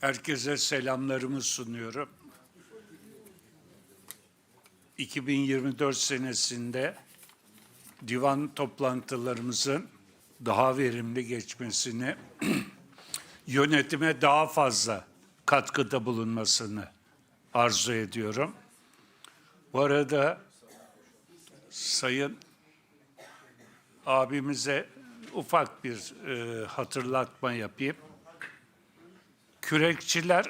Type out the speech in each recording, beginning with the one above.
Herkese selamlarımı sunuyorum. 2024 senesinde divan toplantılarımızın daha verimli geçmesini, yönetime daha fazla katkıda bulunmasını arzu ediyorum. Bu arada Sayın abimize ufak bir e, hatırlatma yapayım. Kürekçiler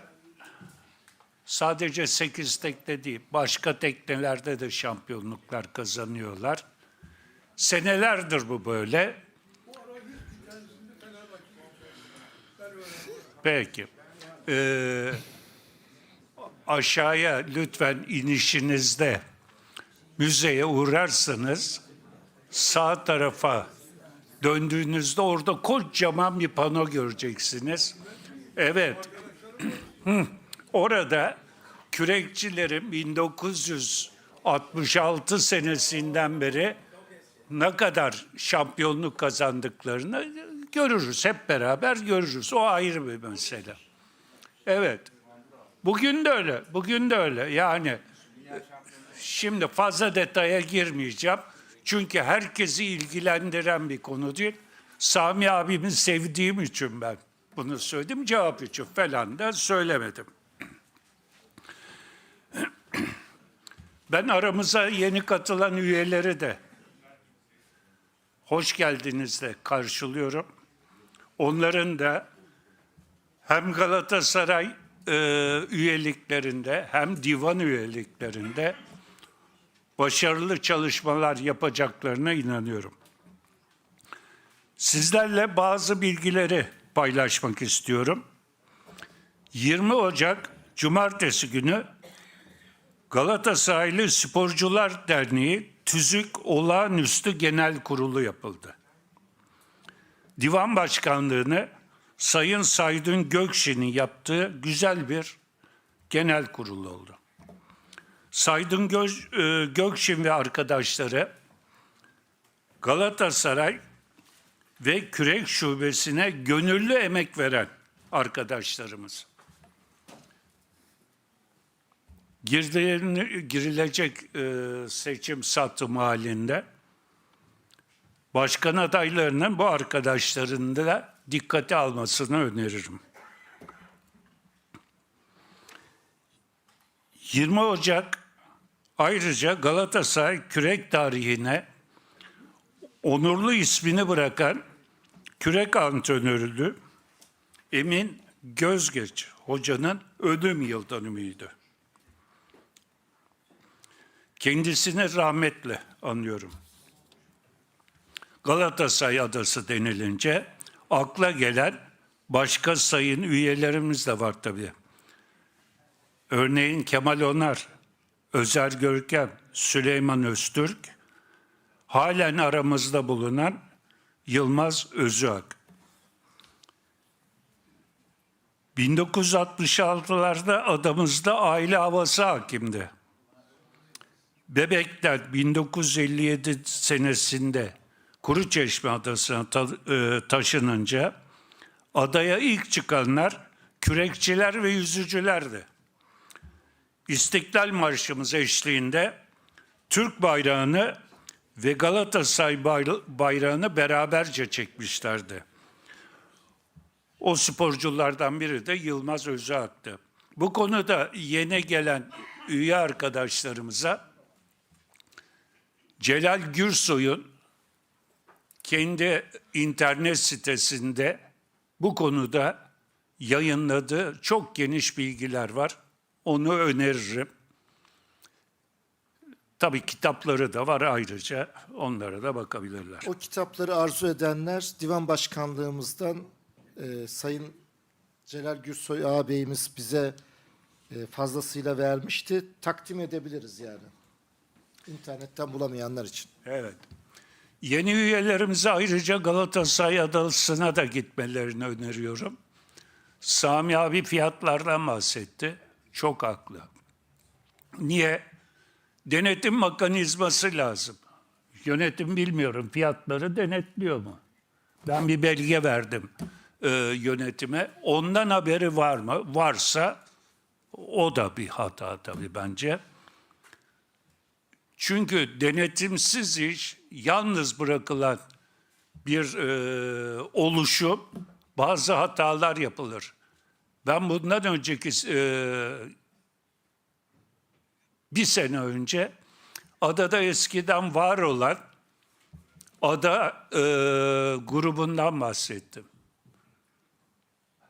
sadece 8 tekne değil, başka teknelerde de şampiyonluklar kazanıyorlar. Senelerdir bu böyle. Peki. Ee, aşağıya lütfen inişinizde müzeye uğrarsanız sağ tarafa döndüğünüzde orada kocaman bir pano göreceksiniz. Evet. Orada kürekçilerin 1966 senesinden beri ne kadar şampiyonluk kazandıklarını görürüz. Hep beraber görürüz. O ayrı bir mesele. Evet. Bugün de öyle. Bugün de öyle. Yani şimdi fazla detaya girmeyeceğim. Çünkü herkesi ilgilendiren bir konu değil. Sami abimi sevdiğim için ben bunu söyledim. Cevap için falan da söylemedim. Ben aramıza yeni katılan üyeleri de hoş geldiniz de karşılıyorum. Onların da hem Galatasaray e, üyeliklerinde hem divan üyeliklerinde başarılı çalışmalar yapacaklarına inanıyorum. Sizlerle bazı bilgileri paylaşmak istiyorum. 20 Ocak Cumartesi günü Galatasaraylı Sporcular Derneği Tüzük Olağanüstü Genel Kurulu yapıldı. Divan Başkanlığını Sayın Saydın Gökşen'in yaptığı güzel bir genel kurul oldu. Saydın Gö- e, Gökşin ve arkadaşları Galatasaray ve Kürek Şubesi'ne gönüllü emek veren arkadaşlarımız. Girdiğini- girilecek e, seçim satım halinde başkan adaylarının bu arkadaşlarını da dikkate almasını öneririm. 20 Ocak ayrıca Galatasaray kürek tarihine onurlu ismini bırakan kürek antrenörü Emin Gözgeç hocanın ölüm yıl. Kendisini rahmetle anıyorum. Galatasaray Adası denilince akla gelen başka sayın üyelerimiz de var tabii. Örneğin Kemal Onar, Özer Görkem, Süleyman Öztürk, halen aramızda bulunan Yılmaz Özüak. 1966'larda adamızda aile havası hakimdi. Bebekler 1957 senesinde Kuruçeşme Adası'na ta- e, taşınınca adaya ilk çıkanlar kürekçiler ve yüzücülerdi. İstiklal Marşımız eşliğinde Türk bayrağını ve Galatasaray bayra- bayrağını beraberce çekmişlerdi. O sporculardan biri de Yılmaz Özağak'tı. Bu konuda yeni gelen üye arkadaşlarımıza Celal Gürsoy'un kendi internet sitesinde bu konuda yayınladığı çok geniş bilgiler var. Onu öneririm. Tabii kitapları da var ayrıca. Onlara da bakabilirler. O kitapları arzu edenler divan başkanlığımızdan e, Sayın Celal Gürsoy ağabeyimiz bize e, fazlasıyla vermişti. Takdim edebiliriz yani. İnternetten bulamayanlar için. Evet. Yeni üyelerimize ayrıca Galatasaray Adası'na da gitmelerini öneriyorum. Sami abi fiyatlardan bahsetti. Çok haklı. Niye? Denetim mekanizması lazım. Yönetim bilmiyorum fiyatları denetliyor mu? Ben bir belge verdim e, yönetime. Ondan haberi var mı? Varsa o da bir hata tabii bence. Çünkü denetimsiz iş yalnız bırakılan bir e, oluşum bazı hatalar yapılır. Ben bundan önceki e, bir sene önce adada eskiden var olan ada e, grubundan bahsettim.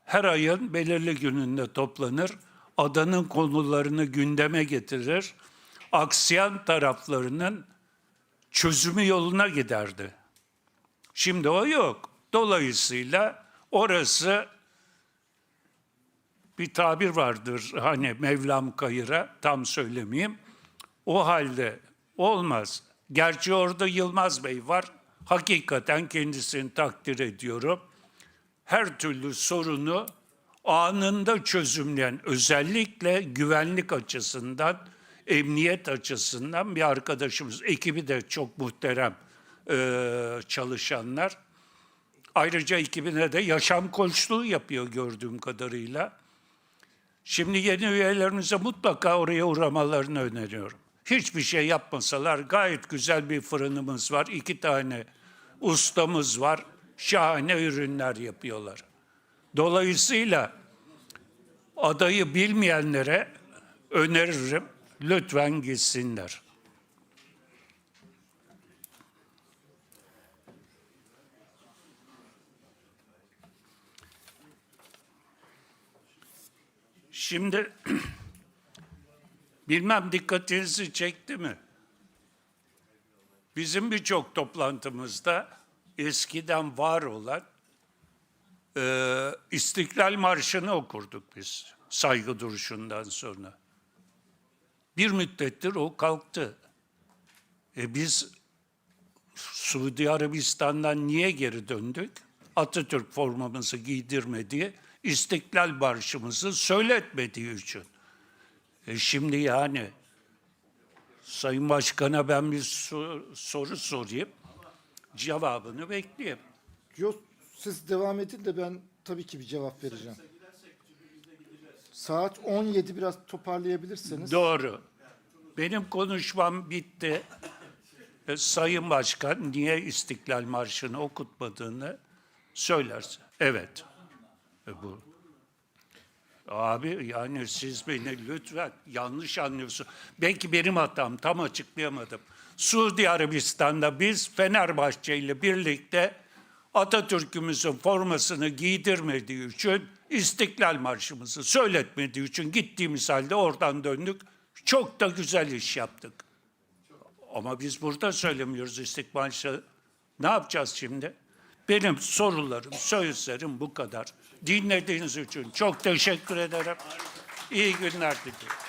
Her ayın belirli gününde toplanır, adanın konularını gündeme getirir, aksiyan taraflarının çözümü yoluna giderdi. Şimdi o yok. Dolayısıyla orası bir tabir vardır hani Mevlam kayıra tam söylemeyeyim. O halde olmaz. Gerçi orada Yılmaz Bey var. Hakikaten kendisini takdir ediyorum. Her türlü sorunu anında çözümleyen özellikle güvenlik açısından, emniyet açısından bir arkadaşımız. Ekibi de çok muhterem eee, çalışanlar. Ayrıca ekibine de yaşam koçluğu yapıyor gördüğüm kadarıyla. Şimdi yeni üyelerimize mutlaka oraya uğramalarını öneriyorum. Hiçbir şey yapmasalar gayet güzel bir fırınımız var. iki tane ustamız var. Şahane ürünler yapıyorlar. Dolayısıyla adayı bilmeyenlere öneririm. Lütfen gitsinler. Şimdi bilmem dikkatinizi çekti mi? Bizim birçok toplantımızda eskiden var olan e, İstiklal Marşı'nı okurduk biz saygı duruşundan sonra. Bir müddettir o kalktı. E biz Suudi Arabistan'dan niye geri döndük? Atatürk formamızı giydirmediği, İstiklal Marşımızı söyletmediği için. E şimdi yani Sayın Başkan'a ben bir sor- soru sorayım. Cevabını bekleyeyim. Yok siz devam edin de ben tabii ki bir cevap vereceğim. Saat 17 biraz toparlayabilirseniz. Doğru. Benim konuşmam bitti. E, Sayın Başkan niye İstiklal Marşı'nı okutmadığını söylerse. Evet. E, bu. Abi yani siz beni lütfen yanlış anlıyorsun. Belki benim hatam tam açıklayamadım. Suudi Arabistan'da biz Fenerbahçe ile birlikte Atatürk'ümüzün formasını giydirmediği için İstiklal Marşımızı söyletmediği için gittiğimiz halde oradan döndük. Çok da güzel iş yaptık. Ama biz burada söylemiyoruz İstiklal Marşı. Ne yapacağız şimdi? Benim sorularım, sözlerim bu kadar. Dinlediğiniz için çok teşekkür ederim. İyi günler diliyorum.